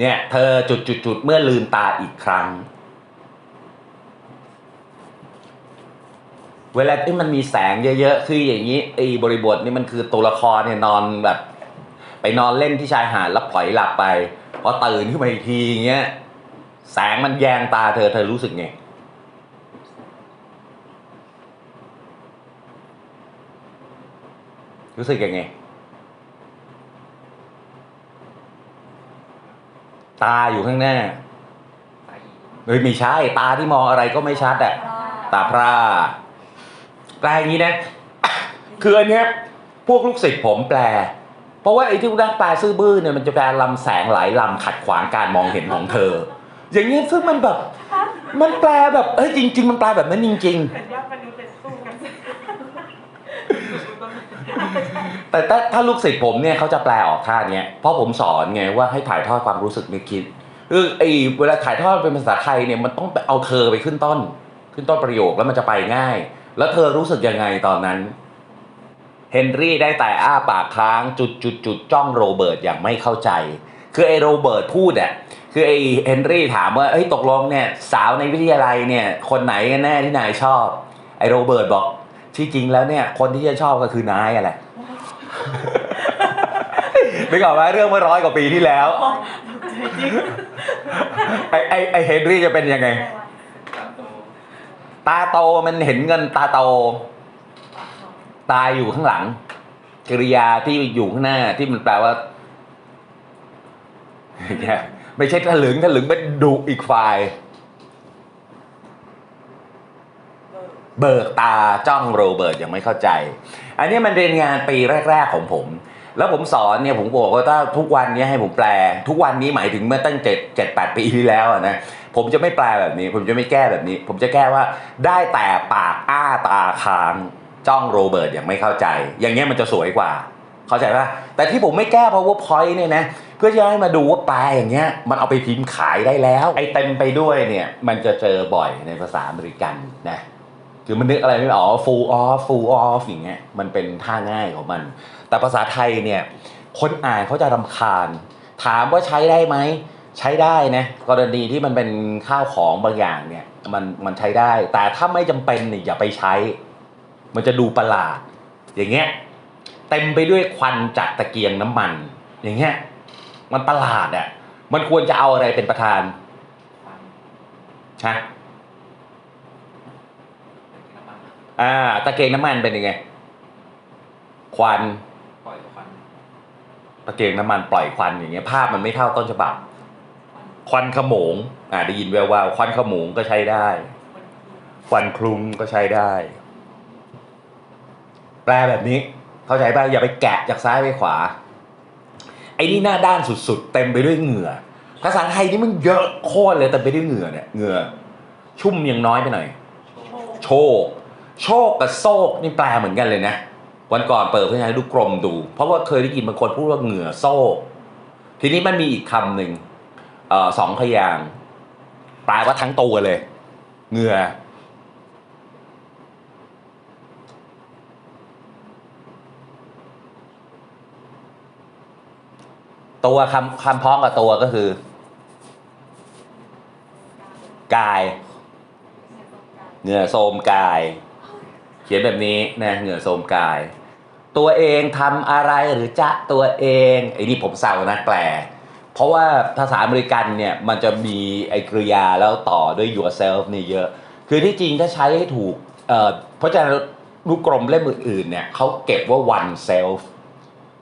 เนี่ย เธอจุดจุดจุดเมื่อลืมตาอีกครั้ง เวลาที่มันมีแสงเยอะๆ คืออย่างนี้ไอ้บริบทนี่มันคือตัวละครเนี่ยนอนแบบ ไปนอนเล่นที่ชายหาดแล้วปล่อยหลับไปพอตื่นขึ้นมาอีกทีอย่างเงี้ยแสงมันแยงตาเธอเธอรู้สึกไงรู้สึกยังไง ตาอยู่ข้างหน้าเฮ้ยไม่ใช่ตาที่มองอะไรก็ไม่ชัดอะตาพร่าแปลอย่างนี้นะ คืออันเนี้ยพวกลูกศิษย์ผมแปล เพราะว่าไอ้ที่นักแปลซื่อบื้อเนี่ยมันจะแปลลำแสงหลายลำขัดขวางการมองเห็นของเธอ อย่างนี้ซึ่งมันแบบ มันแปลแบบเอ้ยจริง ๆ มันแปลแบบนั้นจริง ๆ เหมือนยอดมนุษย์เป็นสู้กัน แต่ถ้าถ้าลูกศิษย์ผมเนี่ยเขาจะแปลออกท่าเนี้ยเพราะผมสอนไงว่าให้ถ่ายทอดความรู้สึกนึกคิดคือไอ้เวลาถ่ายทอดเป็นภาษาไทยเนี่ยมันต้องเอาเธอไปขึ้นต้น ขึ้นต้นประโยคแล้วมันจะไปง่าย แล้วเธอรู้สึกยังไงตอนนั้นเฮนรี่ได้แต่อ้าปากค้างจุดจุดจุดจ้องโรเบิร์ตอย่างไม่เข้าใจ คือไอ้โรเบิร์ตพูดอะคือไอ้เฮนรี่ถามว่าเฮ้ยตกลงเนี่ยสาวในวิทยาลัยเนี่ยคนไหนกันแน่ที่นายชอบ ไอ้โรเบิร์ตบอกที่จริงแล้วเนี่ยคนที่จะชอบก็คือนายอะแหละ นึกออกไหมเรื่องเมื่อร้อยกว่าปีที่แล้วจริงไอไอไอเฮนรี่จะเป็นยังไง ตาโตมันเห็นเงินตาโต ตายอยู่ข้างหลังกริยาที่อยู่ข้างหน้าที่มันแปลว่าไม่ใช่ถลึงถลึงเป็นดุอีกฝ่าย เบิกตาจ้องโรเบิร์ตยังไม่เข้าใจ อันนี้มันเรียนงานปีแรก ๆของผม แล้วผมสอนเนี่ยผมบอกว่าถ้าทุกวันนี้ให้ผมแปล ทุกวันนี้หมายถึงเมื่อตั้งเจ็ดเจ็ดแปดปีที่แล้วนะผมจะไม่แปลแบบนี้ ผมจะไม่แก้แบบนี้ ผมจะแก้ว่าได้แต่ปากอ้าตาค้างจ้องโรเบิร์ตอยังไม่เข้าใจ อย่างเงี้ยมันจะสวยกว่า เข้าใจป่ะแต่ที่ผมไม่แก้ powerpoint เนี่ยนะเพื่อจะให้มาดูว่าแปลอย่างเงี้ยมันเอาไปพิมพ์ขายได้แล้ว ไอ้เต็มไปด้วยเนี่ยมันจะเจอบ่อยในภาษาอเมริกันนะ คือมันนึกอะไรไม่ออก full off full off อย่างเงี้ยมันเป็นท่าง่ายของมัน แต่ภาษาไทยเนี่ยคนอ่านเขาจะรำคาญ ถามว่าใช้ได้ไหมใช้ได้นะกรณีที่มันเป็นข้าวของบางอย่างเนี่ยมันมันใช้ได้ แต่ถ้าไม่จำเป็นเนี่ยอย่าไปใช้ มันจะดูประหลาด อย่างเงี้ยเต็มไปด้วยควันจากตะเกียงน้ำมัน อย่างเงี้ยมันประหลาดอะมันควรจะเอาอะไรเป็นประธานฮะ อ่า ตะเกียงน้ำมันเป็นยังไง ควัน ปล่อยควันตะเกียงน้ำมันปล่อยควันอย่างเงี้ยภาพมันไม่เท่าต้นฉบับ ควันขโมง อ่าได้ยินแวววๆควันขโมงก็ใช้ได้ ควันคลุ้งก็ใช้ได้ แปลแบบนี้ เข้าใจป่ะอย่าไปแกะจากซ้ายไปขวา ไอ้นี่หน้าด้านสุดๆ เต็มไปด้วยเหงื่อ ภาษาไทยนี่มันเยอะโคตรเลยเต็มไปด้วยเหงื่อเนี่ยเหงื่อ ชุ่มยังน้อยไปหน่อย โชค โชคกับโซกนี่แปลเหมือนกันเลยนะ วันก่อนเปิดเพื่อให้ดูกรมดู เพราะว่าเคยได้ยินบางคนพูดว่าเหงื่อโซกทีนี้มันมีอีกคำหนึ่งออสองพยางแปลว่าทั้งตัวเลย เหงื่อตัวคำคำพ้องกับตัวก็คือ กาย เหงื่อโทมกาย ขียนแบบนี้นะเหงื่อโทรมกาย ตัวเองทำอะไรหรือจะตัวเองไอ้นี่ผมเศร้านะแปล เพราะว่าภาษาอเมริกันเนี่ยมันจะมีไอ้กริยาแล้วต่อด้วย yourself นี่เยอะ คือที่จริงถ้าใช้ให้ถูกเอ่อเพราะฉะนั้นลูกกลมเล่มอื่นๆเนี่ยเขาเก็บว่า one self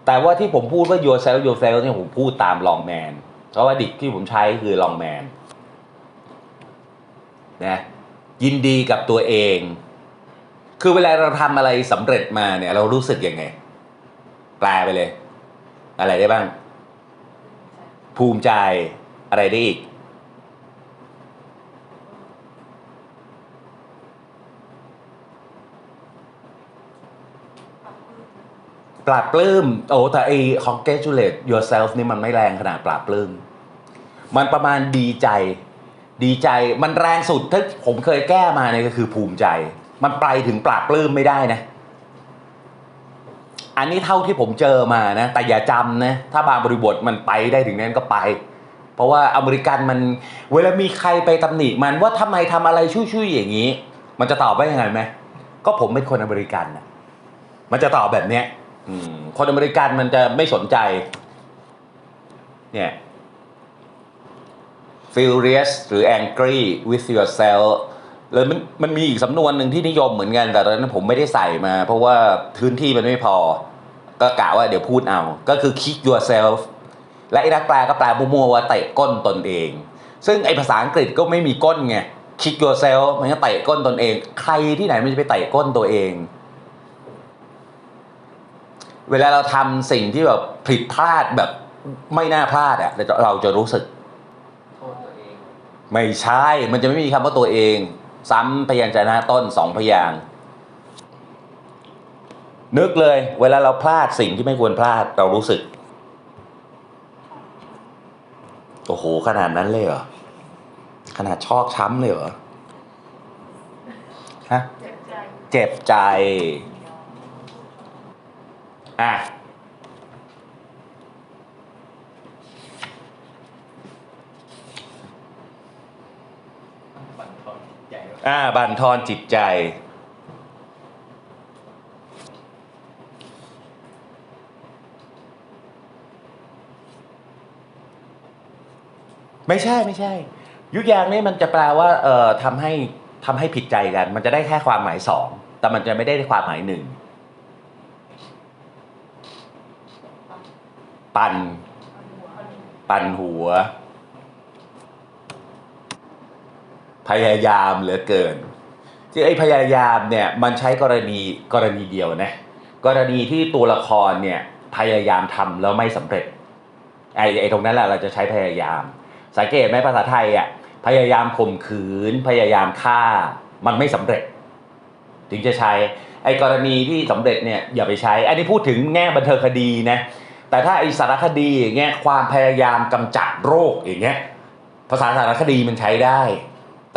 แต่ว่าที่ผมพูดว่า yourself yourself เนี่ยผมพูดตาม long man เพราะว่าดิกที่ผมใช้คือ long man นะยินดีกับตัวเอง คือเวลาเราทำอะไรสำเร็จมาเนี่ย เรารู้สึกยังไง แปลไปเลย อะไรได้บ้าง ภูมิใจอะไรได้อีกปราบปลื้ม โอ้แต่ไอ้ congratulate yourself นี่มันไม่แรงขนาดปราบปลื้ม มันประมาณดีใจ ดีใจมันแรงสุดถ้าผมเคยแก้มาเนี่ยก็คือภูมิใจ มันไปถึงปราบปลื้มไม่ได้นะ อันนี้เท่าที่ผมเจอมานะ แต่อย่าจำนะ ถ้าบางบริบทมันไปได้ถึงนั้นก็ไป เพราะว่าอเมริกันมัน เวลามีใครไปตำหนิมันว่าทำไมทำอะไรชุยๆอย่างนี้ มันจะตอบว่ายังไงไหมก็ผมเป็นคนอเมริกันนะมันจะตอบแบบเนี้ยคนอเมริกันมันจะไม่สนใจ เนี่ย furious หรือ angry with yourself แล้วมันมันมีอีกสำนวนหนึ่งที่นิยมเหมือนกันแต่ตอนนั้นผมไม่ได้ใส่มา เพราะว่าพื้นที่มันไม่พอ ก็กะว่าเดี๋ยวพูดเอา ก็คือ kick yourself และไอ้นักแปลก็แปลมั่วๆว่าเตะก้นตนเอง ซึ่งไอ้ภาษาอังกฤษก็ไม่มีก้นไง kick yourself มันก็เตะก้นตนเอง ใครที่ไหนมันจะไปเตะก้นตัวเอง เวลาเราทำสิ่งที่แบบผิดพลาดแบบไม่น่าพลาดอะเราจะรู้สึกโทษตัวเองไม่ใช่ มันจะไม่มีคำว่าตัวเอง ซ้ำพยัญชนะต้นสองพยางนึกเลย เวลาเราพลาดสิ่งที่ไม่ควรพลาดเรารู้สึก โอ้โห ขนาดนั้นเลยเหรอ ขนาดชอกช้ำเลยเหรอ ฮะ เจ็บใจ อะ บั่นทอนใหญ่ อ่าบันทอนจิตใจ ไม่ใช่ไม่ใช่ ยุกยางนี่มันจะแปลว่าเอ่อทำให้ทำให้ผิดใจกัน มันจะได้แค่ความหมายสองแต่มันจะไม่ได้ความหมายหนึ่งปันปันหัว พยายามเหลือเกินที่ไอ้พยายามเนี่ยมันใช้กรณีกรณีเดียวนะกรณีที่ตัวละครเนี่ยพยายามทำแล้วไม่สำเร็จไอ้ไอ้ตรงนั้นแหละเราจะใช้พยายาม สังเกตไหมภาษาไทยอะพยายามข่มขืน พยายามฆ่า มันไม่สำเร็จ ถึงจะใช้ไอ้กรณีที่สำเร็จเนี่ยอย่าไปใช้ อันนี้พูดถึงแง่บันเทิงคดีนะแต่ถ้าไอ้สารคดีอย่างเงี้ยความพยายามกำจัดโรคอย่างเงี้ยภาษาสารคดีมันใช้ได้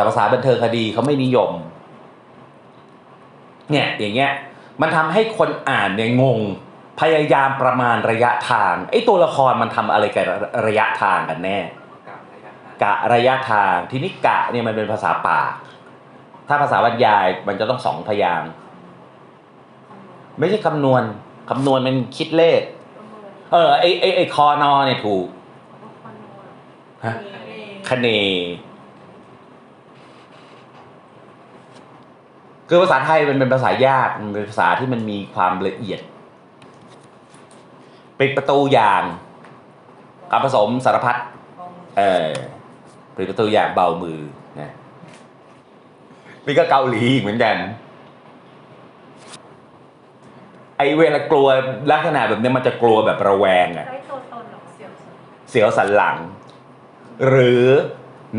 แต่ภาษาบันเทิงคดีเขาไม่นิยม เนี่ยอย่างเงี้ยมันทำให้คนอ่านเนี่ยงงพยายามประมาณระยะทางไอ้ตัวละครมันทำอะไรกับระยะทางกันแน่กับระยะห่างกะระยะทางทีนี้กะเนี่ยมันเป็นภาษาปากถ้าภาษาบรรยายมันจะต้องสองพยางค์ไม่ใช่คำนวณคำนวณมันคิดเลข เออไอไอไอคอนอเนี่ยถูกฮะคเน คือภาษาไทยมันเป็นภาษายากมันเป็นภาษาที่มันมีความละเอียดปิดประตูอย่างกับผสมสารพัดเออปิดประตูอย่างเบามือนะนี่ก็เกาหลีอีกเหมือนกัน ไอเวลากลัวลักษณะแบบเนี้ยมันจะกลัวแบบระแวงอะใช้ตัวตนหรอเสียวสุดเสียวสันหลัง หรือ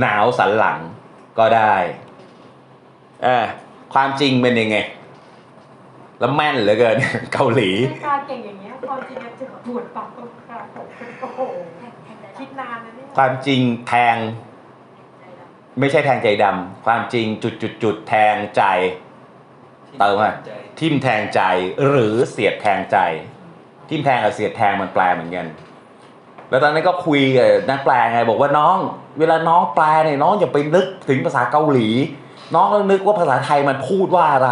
หนาวสันหลังก็ได้อ่า ความจริงเป็นยังไง แล้วแม่นเหลือเกิน เกาหลีตาเก่งอย่างเงี้ยความจริงจะปวดปากตรงกลางโอ้โหคิดนานนะเนี่ยความจริงแทง ไม่ใช่แทงใจดำความจริงจุดจุดจุดแทงใจ เติมอะทิมแทงใจหรือเสียดแทงใจ ทิมแทงกับเสียดแทงมันแปลเหมือนกันแล้วตอนนั้นก็คุยกับนักแปลไงบอกว่าน้อง เวลาน้องแปลเนี่ยน้องอย่าไปนึกถึงภาษาเกาหลี น้องต้องนึกว่าภาษาไทยมันพูดว่าอะไร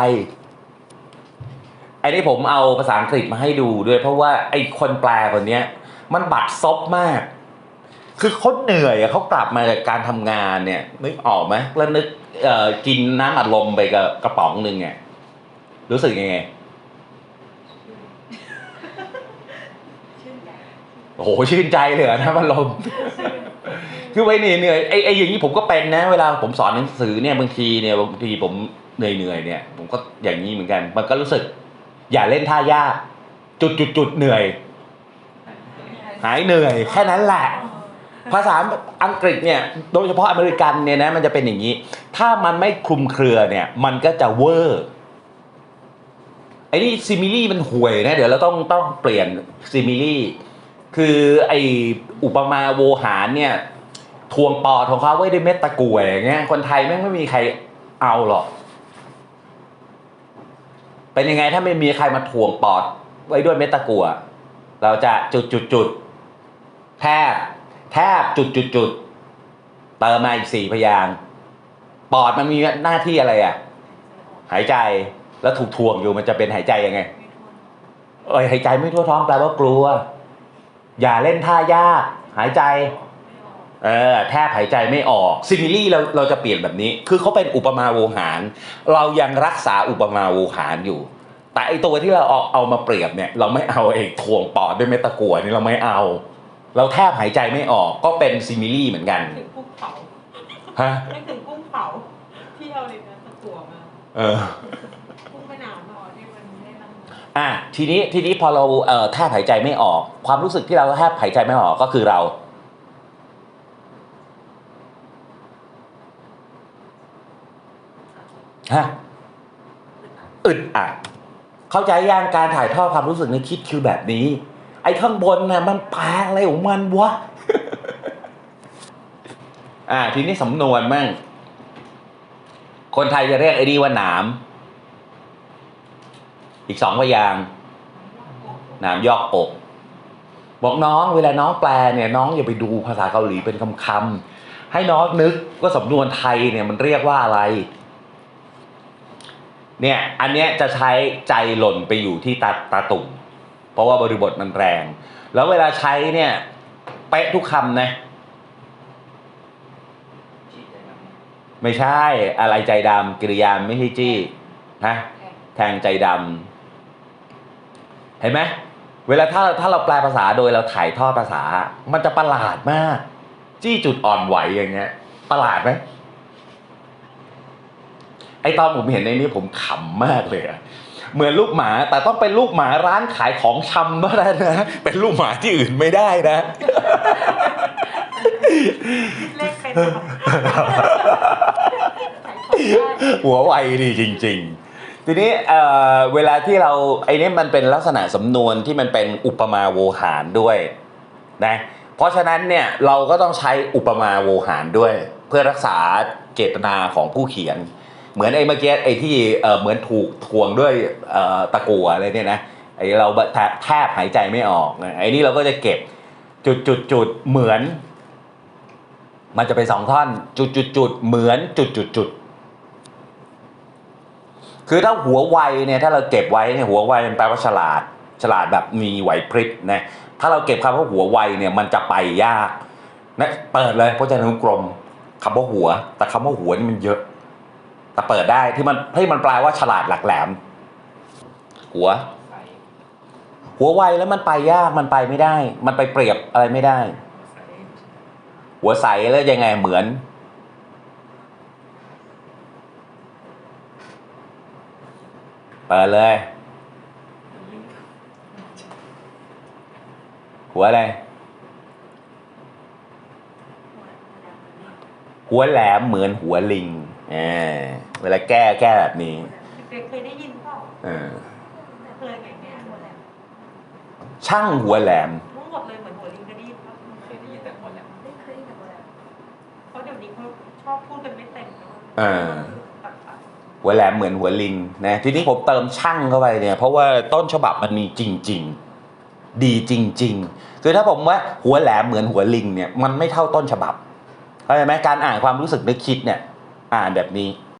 ไอ้นี่ผมเอาภาษาอังกฤษมาให้ดูด้วย เพราะว่าไอ้คนแปลคนเนี้ย มันบัดซบมาก คือเขาเหนื่อยอะเขากลับมาจากการทำงานเนี่ยนึกออกไหมแล้วนึกเอ่อกินน้ำอัดลมไปกับกระป๋องหนึ่งเนี่ยรู้สึกยังไงชื่นใจโอ้โหชื่นใจเลยเหรอนะพัดลม คือไปเหนื่อยเหนื่อยไอ้ไอ้อย่างนี้ผมก็เป็นนะ เวลาผมสอนหนังสือเนี่ยบางทีเนี่ยบางทีผมเหนื่อยเหนื่อยเนี่ย ผมก็อย่างนี้เหมือนกัน มันก็รู้สึก อย่าเล่นท่ายาก จุดจุดจุดเหนื่อย หายเหนื่อย แค่นั้นแหละ ภาษาอังกฤษเนี่ยโดยเฉพาะอเมริกันเนี่ยนะมันจะเป็นอย่างนี้ ถ้ามันไม่คลุมเครือเนี่ย มันก็จะเวอร์ไอ้นี่ซิมิลี่มันห่วยนะ เดี๋ยวเราต้องต้องเปลี่ยนซิมิลี่คือไออุปมาโวหารเนี่ย ทวงปอดของเขาไว้ด้วยเม็ดตะกรวอย่างเงี้ยคนไทยแม่งไม่มีใครเอาหรอก เป็นยังไงถ้าไม่มีใครมาถ่วงปอดไว้ด้วยเม็ดตะกัวเราจะจุดจุดจุดแทย์แทบจุดจุดจุดเติมมาอีกสี่พยางปอดมันมีหน้าที่อะไรอะ หายใจแล้วถูกทวงอยู่มันจะเป็นหายใจยังไงเอ้ยหายใจไม่ทั่วท้องแปลว่ากลัว อย่าเล่นท่ายากหายใจ เออแทบหายใจไม่ออกซิมิลี่เราเราจะเปลี่ยนแบบนี้ คือเขาเป็นอุปมาโวหาร เรายังรักษาอุปมาโวหารอยู่ แต่ไอตัวที่เราเอาเอามาเปรียบเนี่ยเราไม่เอาไอ้ทวงปอดด้วยเม็ดตะกั่วนี่เราไม่เอา เราแทบหายใจไม่ออกก็เป็นซิมิลี่เหมือนกันถึงกุ้งเผาฮะนึกถึงกุ้งเผาที่เอาเลยนะตะกั่วมาเออกุ้งแม่น้ำเนาะที่มันได้นั่งอะทีนี้ทีนี้พอเราเอ่อแทบหายใจไม่ออก ความรู้สึกที่เราแทบหายใจไม่ออกก็คือเรา ฮะอึดอัดเข้าใจยังการถ่ายทอดความรู้สึกในคิดคือแบบนี้ ไอ้ข้างบนน่ะมันแปลอะไรของมันวะอ่า ทีนี้สำนวนมั่ง คนไทยจะเรียกไอ้นี่ว่าหนาม อีกสองพยางหนามยอกอกบอกน้องเวลาน้องแปลเนี่ย น้องอย่าไปดูภาษาเกาหลีเป็นคำๆให้น้องนึกว่าสำนวนไทยเนี่ยมันเรียกว่าอะไร เนี่ยอันเนี้ยจะใช้ใจหล่นไปอยู่ที่ตาตาตุ่มเพราะว่าบริบทมันแรง แล้วเวลาใช้เนี่ยเป๊ะทุกคำนะชี้ใจดไม่ใช่อะไรใจดำกริยาไม่ใช่จี้ฮะแทงใจดำเห็นไหมเวลาถ้าถ้าเราแปลภาษาโดยเราถ่ายทอดภาษา มันจะประหลาดมาก จี้จุดอ่อนไหวอย่างเงี้ยประหลาดไหม ไอตอนผมเห็นในนี้ผมขำมากเลยอะเหมือนลูกหมาแต่ต้องเป็นลูกหมาร้านขายของชำเท่านั้นนะเป็นลูกหมาที่อื่นไม่ได้นะเลขเป็นเหรอใส่ของได้หัวไวดีจริง ๆ ทีนี้เอ่อเวลาที่เราไอ้นี่มันเป็นลักษณะสำนวนที่มันเป็นอุปมาโวหารด้วยนะเพราะฉะนั้นเนี่ยเราก็ต้องใช้อุปมาโวหารด้วย เพื่อรักษาเจตนาของผู้เขียน เหมือนไอ้เมื่อกี้ไอ้ที่เหมือนถูกทวงด้วยตะกัวอะไรเนี่ยนะไอ้เราแทบหายใจไม่ออกไอ้นี่เราก็จะเก็บจุดจุดจุดเหมือน มันจะเป็นสองท่อน จุดจุดจุดเหมือนจุดจุดจุดคือถ้าหัวไวเนี่ยถ้าเราเก็บไว้เนี่ยหัวไวมันแปลว่าฉลาด ฉลาดแบบมีไหวพริบนะถ้าเราเก็บคำว่าหัวไวเนี่ยมันจะไปยากนะเปิดเลยพจนานุกรมคำว่าหัว แต่คำว่าหัวนี่มันเยอะ แต่เปิดได้ที่มันที่มันแปลว่าฉลาดหลักแหลม หัว หัวไวแล้วมันไปยากมันไปไม่ได้ มันไปเปรียบอะไรไม่ได้ หัวใสแล้วยังไงเหมือน เปิดเลย หัวอะไรหัวแหลมเหมือนหัวลิง เออเวลาแก้แก้แบบนี้เด็กๆเคยได้ยินเปล่าเออเคยไหมเนี่ยหมดแล้วช่างหัวแหลมทั้งหมดเลยเหมือนหัวลิงก็ได้ยินป่ะเคยได้ยินแต่คนแหละไม่เคยได้ยินแต่หัวแหลมเพราะเดี๋ยวนี้เขาชอบพูดกันไม่เต็มเนอะเออตัดๆหัวแหลมเหมือนหัวลิงนะทีนี้ผมเติมช่างเข้าไปเนี่ย เพราะว่าต้นฉบับมันมีจริง ๆ ดีจริง ๆ คือถ้าผมว่าหัวแหลมเหมือนหัวลิงเนี่ยมันไม่เท่าต้นฉบับเข้าใจไหมการอ่านความรู้สึกนึกคิดเนี่ย อ่านแบบนี้